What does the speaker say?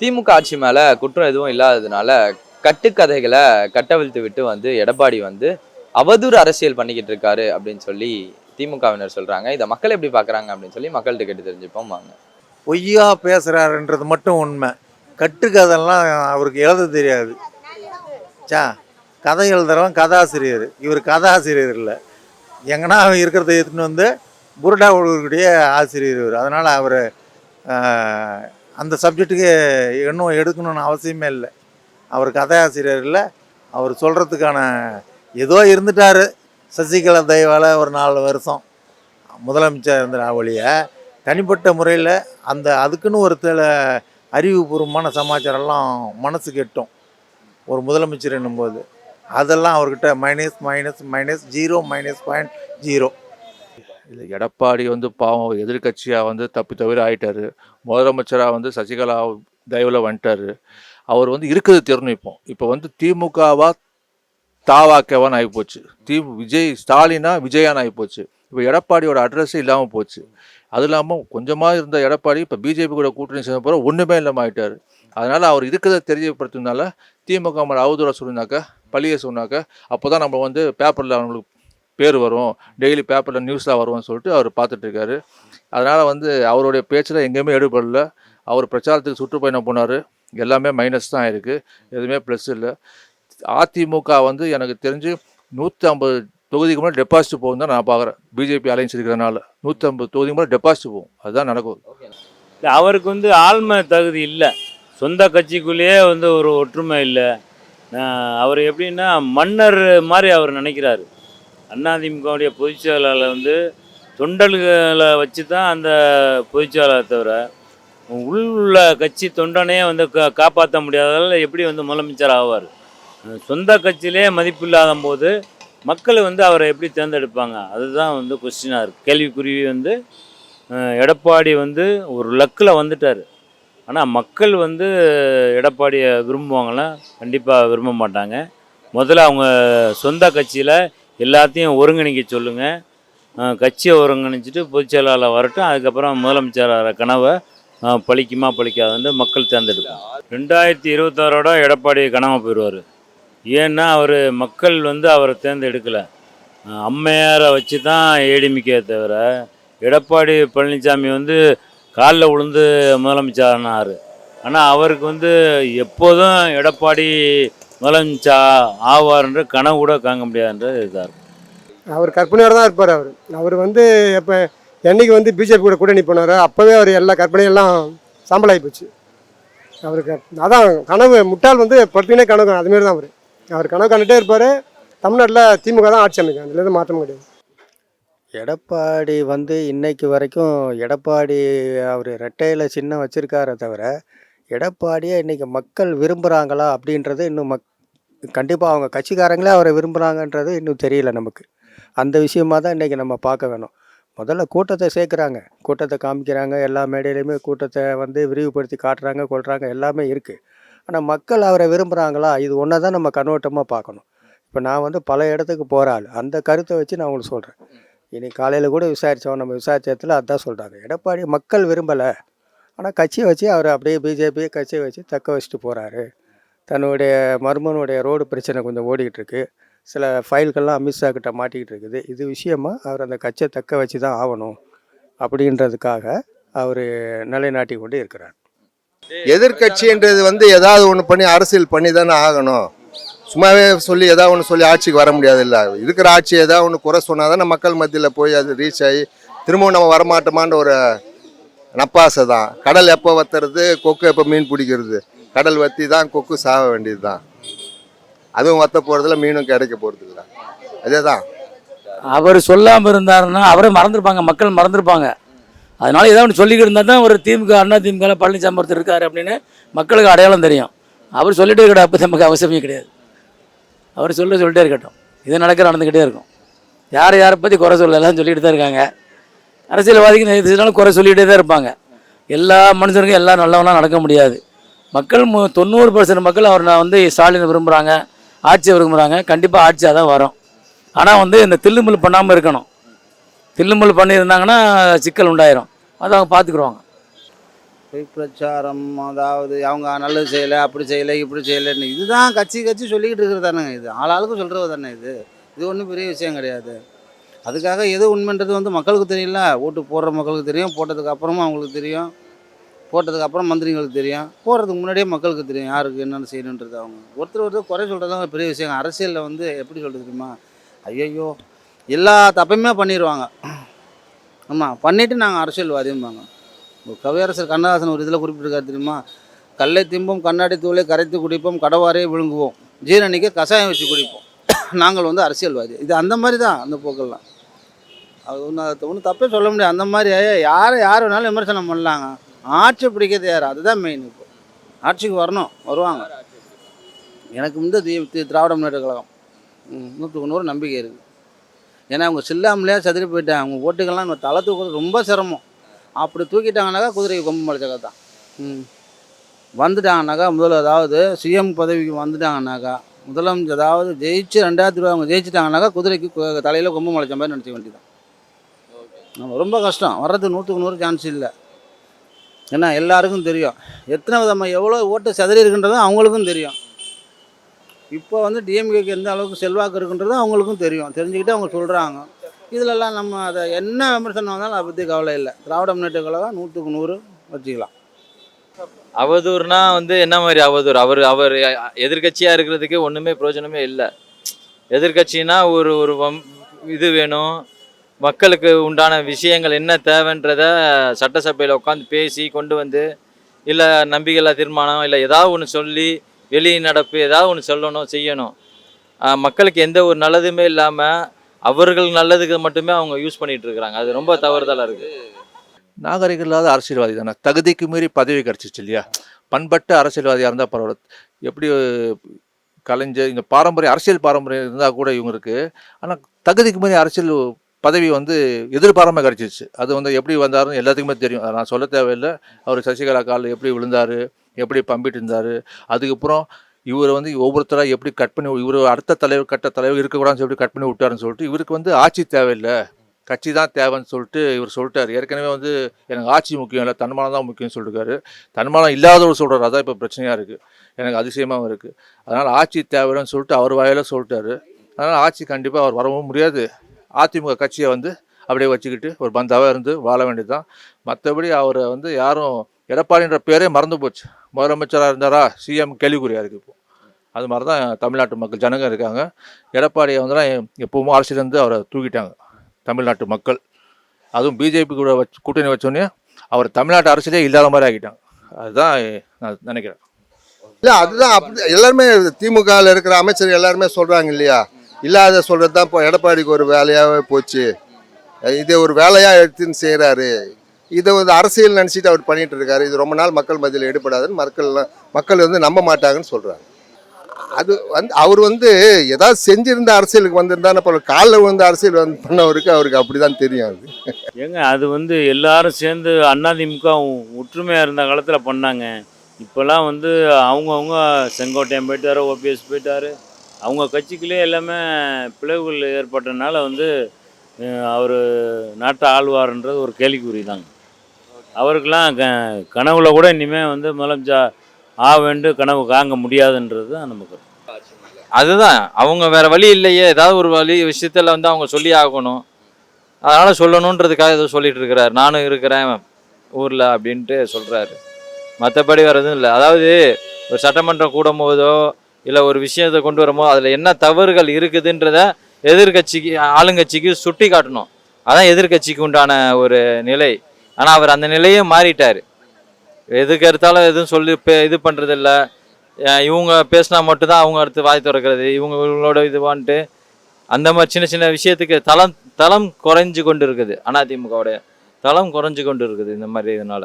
திமுக ஆட்சி மேலே குற்றம் எதுவும் இல்லாததுனால கட்டுக்கதைகளை கட்டவிழ்த்து விட்டு வந்து எடப்பாடி வந்து அவதூறு அரசியல் பண்ணிக்கிட்டு இருக்காரு அப்படின்னு சொல்லி திமுகவினர் சொல்கிறாங்க இதை மக்கள் எப்படி பார்க்குறாங்க அப்படின்னு சொல்லி மக்கள்கிட்ட கேட்டு தெரிஞ்சுப்போம். வாங்க. பொய்யா பேசுகிறாருன்றது மட்டும் உண்மை. கட்டுக்கதெல்லாம் அவருக்கு எழுத தெரியாது. சா கதை எழுதுறவன் கதாசிரியர். இவர் கதாசிரியர் இல்லை. எங்கன்னா இருக்கிறத எடுத்துன்னு வந்து புருடா உடைய ஆசிரியர் இவர். அதனால் அவர் அந்த சப்ஜெக்ட்டுக்கு இன்னும் எடுக்கணும்னு அவசியமே இல்லை. அவர் கதாசிரியர் இல்லை அவர் சொல்கிறதுக்கான ஏதோ இருந்துட்டார். சசிகலா தயவால் ஒரு நாலு வருஷம் முதலமைச்சர் இருந்த ஒழிய தனிப்பட்ட முறையில் அந்த அதுக்குன்னு ஒரு சில அறிவுபூர்வமான சமாச்சாரம்லாம் மனசு கெட்டும். ஒரு முதலமைச்சர் என்னும்போது. அதெல்லாம் அவர்கிட்ட minus minus minus zero minus point zero இல்லை எடப்பாடி வந்து பாவம் எதிர்க்கட்சியாக வந்து தப்பி தவிர ஆயிட்டாரு. முதலமைச்சராக வந்து சசிகலா தயவில் வந்துட்டார். அவர் வந்து இருக்கிறது தெரியணும் இப்போ இப்போ வந்து திமுகவா தாவாக்கவான்னு ஆகிப்போச்சு தி விஜய் ஸ்டாலினா விஜயான்னு ஆகிப்போச்சு இப்போ எடப்பாடியோட அட்ரஸே இல்லாமல் போச்சு. அது இல்லாமல் கொஞ்சமாக இருந்த எடப்பாடி இப்போ பிஜேபி கூட கூட்டணி சேர்ந்த போகிற ஒன்றுமே இல்லாமல் ஆகிட்டார் அதனால் அவர் இருக்கிறத தெரியப்படுத்தினால திமுக மேலே அவதூற சொன்னாக்கா பழிய சொன்னாக்கா அப்போ தான் நம்ம வந்து பேப்பரில் அவங்களுக்கு பேர் வரும் டெய்லி பேப்பரில் நியூஸாக வரும்னு சொல்லிட்டு அவர் பார்த்துட்ருக்காரு. அதனால் வந்து அவருடைய பேச்சில் எங்கேயுமே எடுபடல அவர் பிரச்சாரத்துக்கு சுற்றுப்பயணம் போனார். எல்லாமே மைனஸ் தான் இருக்குது எதுவுமே ப்ளஸ் இல்லை. அதிமுக வந்து எனக்கு தெரிஞ்சு நூற்றி ஐம்பது தொகுதிக்கு மேலே டெபாசிட் போகும் தான் நான் பார்க்குறேன். பிஜேபி அலைன்ஸ் இருக்கிறனால நூற்றி ஐம்பது தொகுதிக்கு முன்னாடி டெபாசிட் போகும். அதுதான் நடக்கும். அவருக்கு வந்து ஆழ்மை தகுதி இல்லை. சொந்த கட்சிக்குள்ளேயே வந்து ஒரு ஒற்றுமை இல்லை. அவர் எப்படின்னா மன்னர் மாதிரி அவர் நினைக்கிறாரு. அதிமுகவுடைய பொதுச் செயலாளர் வந்து தொண்டல்களை வச்சு தான் அந்த பொதுச் செயலாளர் தவிர உள்ள கட்சி தொண்டனே வந்து கா காப்பாற்ற முடியாததால் எப்படி வந்து முதலமைச்சர் ஆவார்? சொந்த கட்சியிலே மதிப்பில்லாத போது மக்கள் வந்து அவரை எப்படி தேர்ந்தெடுப்பாங்க? அதுதான் வந்து கொஸ்டினாக இருக்குது கேள்விக்குருவி வந்து எடப்பாடி வந்து ஒரு லக்கில் வந்துட்டார். ஆனால் மக்கள் வந்து எடப்பாடியை விரும்புவாங்களாம் கண்டிப்பாக விரும்ப மாட்டாங்க. முதல்ல அவங்க சொந்த கட்சியில் எல்லாத்தையும் ஒருங்கிணைக்க சொல்லுங்கள் கட்சியை ஒருங்கிணைச்சிட்டு பொதுச் செயலாளர் வரட்டும். அதுக்கப்புறம் முதலமைச்சர் கனவை பழிக்குமா பழிக்காதுன்னு மக்கள் தேர்ந்தெடுக்கும் ரெண்டாயிரத்தி இருபத்தாறோட எடப்பாடி கனவை போயிடுவார். ஏன்னா அவர் மக்கள் வந்து அவரை தேர்ந்தெடுக்கலை. அம்மையாரை வச்சு தான் ஏடிமிக்கே தவிர எடப்பாடி பழனிசாமி வந்து காலில் விழுந்து முதலமைச்சர் ஆனார். ஆனால் அவருக்கு வந்து எப்போதும் எடப்பாடி முதலமைச்சர் ஆவார்ன்ற கனவு கூட காங்க முடியாதுன்றது இதாக இருக்கும். அவர் கற்பனையோட தான் இருப்பார் அவர். அவர் வந்து எப்போ என்னைக்கு வந்து பிஜேபி கூட கூட்டணி போனாரோ அப்போவே அவர் எல்லா கற்பனையெல்லாம் சாம்பலாகி போச்சு. அவருக்கு அதான் கனவு முட்டாள் வந்து படுத்தினே கனவு அதுமாரி தான் அவர். அவர் கனவு கண்டுட்டே இருப்பார். தமிழ்நாட்டில் திமுக தான் ஆட்சி அமைக்கும் அதுல எதுவும் மாற்றம் கிடையாது. எடப்பாடி வந்து இன்னைக்கு வரைக்கும் எடப்பாடி அவர் ரெட்டையில் சின்னம் வச்சிருக்காரே தவிர எடப்பாடியை இன்னைக்கு மக்கள் விரும்புகிறாங்களா அப்படின்றது இன்னும் மக் கண்டிப்பாக அவங்க கட்சிக்காரங்களே அவரை விரும்புகிறாங்கன்றது இன்னும் தெரியல நமக்கு. அந்த விஷயமாக தான் இன்றைக்கி நம்ம பார்க்க வேணும். முதல்ல கூட்டத்தை சேர்க்குறாங்க. கூட்டத்தை காமிக்கிறாங்க. எல்லா மேடையிலையுமே கூட்டத்தை வந்து விரிவுபடுத்தி காட்டுறாங்க கொள்கிறாங்க எல்லாமே இருக்குது ஆனால் மக்கள் அவரை விரும்புகிறாங்களா இது ஒன்றை தான் நம்ம கண்ணோட்டமாக பார்க்கணும். இப்போ நான் வந்து பல இடத்துக்கு போகிற ஆள். அந்த கருத்தை வச்சு நான் உங்களுக்கு சொல்கிறேன் இன்னைக்கு காலையில் கூட விசாரித்தோம் நம்ம விசாரித்த இடத்துல அதான் சொல்கிறாங்க எடப்பாடி மக்கள் விரும்பலை. ஆனால் கட்சியை வச்சு அவர் அப்படியே பிஜேபி கட்சியை வச்சு தக்க வச்சுட்டு போகிறாரு தன்னுடைய மர்மனுடைய ரோடு பிரச்சனை கொஞ்சம் ஓடிக்கிட்டுருக்கு. சில ஃபைல்கள்லாம் அமித்ஷா கிட்ட மாட்டிக்கிட்டு இருக்குது இது விஷயமா அவர் அந்த கட்சியை தக்க வச்சு தான் ஆகணும் அப்படின்றதுக்காக அவர் நிலைநாட்டி கொண்டு இருக்கிறார். எதிர்க்கட்சின்றது வந்து ஏதாவது ஒன்று பண்ணி அரசியல் பண்ணி தானே ஆகணும். சும்மாவே சொல்லி ஏதாவது ஒன்று சொல்லி ஆட்சிக்கு வர முடியாது இல்லை இருக்கிற ஆட்சி ஏதாவது ஒன்று குறை சொன்னால் தானே மக்கள் மத்தியில் போய் அது ரீச் ஆகி திரும்பவும் நம்ம வரமாட்டோமான்ற ஒரு நப்பாசை தான். கடல் எப்போ வத்துறது கொக்கு எப்போ மீன் பிடிக்கிறது? கடல் வத்தி தான் கொக்கு சாக வேண்டியது தான். அதுவும் வத்த போகிறதில்ல மீனும் கிடைக்க போகிறது இல்லை அதே தான். அவர் சொல்லாமல் இருந்தாருன்னா அவரே மறந்துருப்பாங்க மக்கள் மறந்துருப்பாங்க. அதனால ஏதாவது ஒன்று சொல்லிக்கிட்டு இருந்தால் தான் ஒரு திமுக அண்ணா திமுக பழனிசாமி ஒருத்தர் இருக்காரு அப்படின்னு மக்களுக்கு அடையாளம் தெரியும். அவர் சொல்லிட்டே இருக்கட்டும் அப்போ நமக்கு அவசியமே கிடையாது. அவர் சொல்ல சொல்லிட்டே இருக்கட்டும். இது நடக்கிற நடந்துக்கிட்டே இருக்கும். யார் யாரை பற்றி குறை சொல்லலாம் சொல்லிட்டு தான் இருக்காங்க. அரசியல்வாதிக்கு குறை சொல்லிகிட்டே தான் இருப்பாங்க. எல்லா மனுஷனுக்கும் எல்லாம் நல்லவனாக நடக்க முடியாது. மக்கள் மு தொண்ணூறு பர்சன்ட் மக்கள் அவர் நான் வந்து ஸ்டாலினை விரும்புகிறாங்க ஆட்சியை விரும்புகிறாங்க கண்டிப்பாக ஆட்சியாக தான் வரும். ஆனால் வந்து இந்த தில்லுமுல் பண்ணாமல் இருக்கணும். தில்லுமுல் பண்ணியிருந்தாங்கன்னா சிக்கல் உண்டாயிரும். அதை அவங்க பார்த்துக்குருவாங்க பொய் பிரச்சாரம் அதாவது அவங்க நல்லது செய்யலை அப்படி செய்யலை இப்படி செய்யலைன்னு இதுதான் கட்சி கட்சி சொல்லிக்கிட்டு இருக்கிறது தானேங்க இது. ஆளாளுக்கும் சொல்கிறது தானே இது. இது ஒன்றும் பெரிய விஷயம் கிடையாது. அதுக்காக எது உண்மைன்றது வந்து மக்களுக்கு தெரியல. ஓட்டு போடுற மக்களுக்கு தெரியும் போட்டதுக்கு அப்புறமா அவங்களுக்கு தெரியும். போட்டதுக்கு அப்புறம் மந்திரிங்களுக்கு தெரியும். போடுறதுக்கு முன்னாடியே மக்களுக்கு தெரியும் யாருக்கு என்னென்ன செய்யணுன்றது அவங்க. ஒருத்தர் ஒருத்தர் குறை சொல்கிறது பெரிய விஷயம். அரசியலில் வந்து எப்படி சொல்கிறது தெரியுமா? ஐயையோ. எல்லா தப்பையுமே பண்ணிடுவாங்க ஆமாம் பண்ணிவிட்டு நாங்கள் அரசியல்வாதிம்பாங்க. இப்போ கவியரசர் கண்ணதாசன் ஒரு இதில் குறிப்பிட்டிருக்காரு தெரியுமா? கல்லை திம்பும் கண்ணாடி தூளை கரைத்து குடிப்போம் கடவாரையே விழுங்குவோம். ஜீரணிக்க கஷாயம் வச்சு குடிப்போம். நாங்கள் வந்து அரசியல்வாதி. இது அந்த மாதிரி தான் அந்த போக்கெல்லாம். அது ஒன்றும் அதை ஒன்றும் தப்பே சொல்ல முடியாது. அந்த மாதிரி யாரை யார் வேணாலும் விமர்சனம் பண்ணலாங்க. ஆட்சி பிடிக்கிறது யார்? அதுதான் மெயின் இப்போ. ஆட்சிக்கு வரணும் வருவாங்க. எனக்கு வந்து தி- தி- திராவிட முன்னேற்ற கழகம். நூற்றுக்கு நூறு நம்பிக்கை இருக்குது ஏன்னா அவங்க சில்லாமலே சதுரி போயிட்டாங்க. அவங்க ஓட்டுக்கெல்லாம் நம்ம தலை தூக்குறது ரொம்ப சிரமம். அப்படி தூக்கிட்டாங்கனாக்கா குதிரைக்கு கொம்பு மலைச்சக்கா தான் ம். வந்துட்டாங்கனாக்கா முதல்ல அதாவது சிஎம் பதவிக்கு வந்துட்டாங்கனாக்கா முதலமைச்சர் அதாவது ஜெயிச்சு ரெண்டாயிரத்தி இருபது அவங்க ஜெயிச்சிட்டாங்கனாக்கா குதிரைக்கு தலையில கொம்பு முளைச்ச மாதிரி நினச்சிக்க வேண்டியதான் நம்ம ரொம்ப கஷ்டம். வர்றது நூற்றுக்கு நூறு சான்ஸ் இல்லை. ஏன்னா எல்லாருக்கும் தெரியும். எத்தனை விதமாக எவ்வளோ ஓட்டு சிதறி இருக்குன்றதும் அவங்களுக்கும் தெரியும். இப்போ வந்து டிஎம்கேக்கு எந்த அளவுக்கு செல்வாக்கு இருக்குன்றதும் அவங்களுக்கும் தெரியும். தெரிஞ்சுக்கிட்டு அவங்க சொல்கிறாங்க இதிலெல்லாம் நம்ம அதை என்ன விமர்சனம் வந்தாலும் அதை பற்றி கவலை இல்லை. திராவிட முன்னேற்ற கழகம் நூற்றுக்கு நூறு வச்சுக்கலாம் அவதூறுனா வந்து என்ன மாதிரி அவதூறு? அவர் அவர் எதிர்கட்சியாக இருக்கிறதுக்கு ஒன்றுமே பிரயோஜனமே இல்லை. எதிர்க்கட்சினா ஒரு ஒரு வம் இது வேணும். மக்களுக்கு உண்டான விஷயங்கள் என்ன தேவைன்றத சட்டசபையில் உட்காந்து பேசி கொண்டு வந்து இல்லை நம்பிக்கையில்லா தீர்மானம் இல்லை ஏதாவது ஒன்று சொல்லி வெளி நடப்பு ஏதாவது ஒன்று சொல்லணும் செய்யணும். மக்களுக்கு எந்த ஒரு நல்லதுமே இல்லாமல் அவர்கள் நல்லதுக்கு மட்டுமே அவங்க யூஸ் பண்ணிட்டு இருக்கிறாங்க. அது ரொம்ப தவறுதலாக இருக்குது நாகரிகம் இல்லாத அரசியல்வாதி தானே. தகுதிக்கு மீறி பதவி கிடச்சிச்சு இல்லையா? பண்பட்ட அரசியல்வாதியாக இருந்தால் பரவாயில்ல. எப்படி கலைஞர் இங்கே பாரம்பரிய அரசியல் பாரம்பரியம் இருந்தால் கூட இவங்களுக்கு ஆனால் தகுதிக்கு மீறி அரசியல் பதவி வந்து எதிர்பாராமல் கிடச்சிருச்சு அது வந்து எப்படி வந்தாருன்னு எல்லாத்துக்குமே தெரியும். அதை நான் சொல்ல தேவையில்லை. அவர் சசிகலா காலில் எப்படி விழுந்தார் எப்படி பம்பிட்டு இருந்தார் அதுக்கப்புறம் இவர் வந்து ஒவ்வொருத்தராக எப்படி கட் பண்ணி இவர் அடுத்த தலைவர் கட்ட தலைவர் இருக்கக்கூடாதுன்னு சொல்லி கட் பண்ணி விட்டாருன்னு சொல்லிட்டு இவருக்கு வந்து ஆட்சி தேவையில்லை. கட்சி தான் தேவைன்னு சொல்லிட்டு இவர் சொல்லிட்டார். ஏற்கனவே வந்து எனக்கு ஆட்சி முக்கியம் இல்லை தன்மானம் தான் முக்கியம்னு சொல்லிருக்காரு. தன்மானம் இல்லாதவர் சொல்கிறார் அதான் இப்போ பிரச்சனையாக இருக்குது எனக்கு அதிசயமாகவும் இருக்குது அதனால் ஆட்சி தேவைன்னு சொல்லிட்டு அவர் வாயில சொல்லிட்டாரு. அதனால் ஆட்சி கண்டிப்பாக அவர் வரவும் முடியாது. அதிமுக கட்சியை வந்து அப்படியே வச்சுக்கிட்டு ஒரு பந்தாவாக இருந்து வாழ வேண்டியது தான் மற்றபடி அவரை வந்து யாரும் எடப்பாடின்ற பேரே மறந்து போச்சு. முதலமைச்சராக இருந்தாரா? சிஎம் கேள்விக்குறியாக இருக்குது இப்போ. அது மாதிரி தான் தமிழ்நாட்டு மக்கள் ஜனங்க இருக்காங்க. எடப்பாடியை வந்து எப்பவும் அரசியலேருந்து அவரை தூக்கிட்டாங்க. தமிழ்நாட்டு மக்கள். அதுவும் பிஜேபி கூட வச்சு கூட்டணி வச்சோடனே அவர் தமிழ்நாட்டு அரசியலே இல்லாத மாதிரி ஆகிட்டாங்க அதுதான் நான் நினைக்கிறேன். இல்லை அதுதான் அப்படி எல்லாருமே திமுகவில் இருக்கிற அமைச்சர் எல்லாருமே சொல்கிறாங்க இல்லையா? இல்லாத சொல்கிறது தான் இப்போ எடப்பாடிக்கு ஒரு வேலையாகவே போச்சு. இதை ஒரு வேலையாக எடுத்துன்னு செய்கிறாரு இதை வந்து அரசியல் நினச்சிட்டு அவர் பண்ணிட்டு இருக்காரு. இது ரொம்ப நாள் மக்கள் மத்தியில் எடுபடாதுன்னு மக்கள் மக்கள் வந்து நம்ப மாட்டாங்கன்னு சொல்கிறாங்க அது வந்து அவர் வந்து ஏதாவது செஞ்சிருந்த அரசியலுக்கு வந்திருந்தா அப்புறம் காலில் வந்து அரசியல் வந்து பண்ணவருக்கு அவருக்கு அப்படி தான் தெரியும் அது. ஏங்க அது வந்து எல்லாரும் சேர்ந்து அதிமுக ஒற்றுமையாக இருந்த காலத்தில் பண்ணாங்க. இப்போல்லாம் வந்து அவங்கவுங்க செங்கோட்டையன் போயிட்டாரு ஓபிஎஸ் போயிட்டாரு. அவங்க கட்சிக்குள்ளே எல்லாமே பிளவுகள் ஏற்பட்டனால வந்து அவர் நாட்டை ஆழ்வார்ன்றது ஒரு கேள்விக்குறி தாங்க அவருக்கெல்லாம் க கனவுல கூட இனிமேல் வந்து முதலமைச்சா ஆ வேண்டு கனவு காங்க முடியாதுன்றது தான் நமக்கு அதுதான். அவங்க வேற வழி இல்லையே. ஏதாவது ஒரு வழி விஷயத்தில் வந்து அவங்க சொல்லி ஆகணும். அதனால் சொல்லணுன்றதுக்காக ஏதோ சொல்லிட்டு இருக்கிறார். நானும் இருக்கிறேன் ஊரில் அப்படின்ட்டு சொல்கிறாரு மற்றபடி வேறு எதுவும் இல்லை. அதாவது ஒரு சட்டமன்றம் கூடும் போதோ இல்லை ஒரு விஷயத்தை கொண்டு வரமோ அதில் என்ன தவறுகள் இருக்குதுன்றத எதிர்கட்சிக்கு ஆளுங்கட்சிக்கு சுட்டி காட்டணும். அதான் எதிர்கட்சிக்கு உண்டான ஒரு நிலை. ஆனால் அவர் அந்த நிலையே மாறிட்டார். எதுக்கு எடுத்தாலும் எதுவும் சொல்லி இது பண்ணுறதில்ல இவங்க பேசினா மட்டும்தான் அவங்க அடுத்து வாய் திறக்கிறது. இவங்க இவங்களோட இதுவான்ட்டு அந்த மாதிரி சின்ன சின்ன விஷயத்துக்கு தளம் தளம் குறைஞ்சு கொண்டு இருக்குது அதிமுகவுடைய தளம் குறைஞ்சு கொண்டு இருக்குது இந்த மாதிரி இதனால.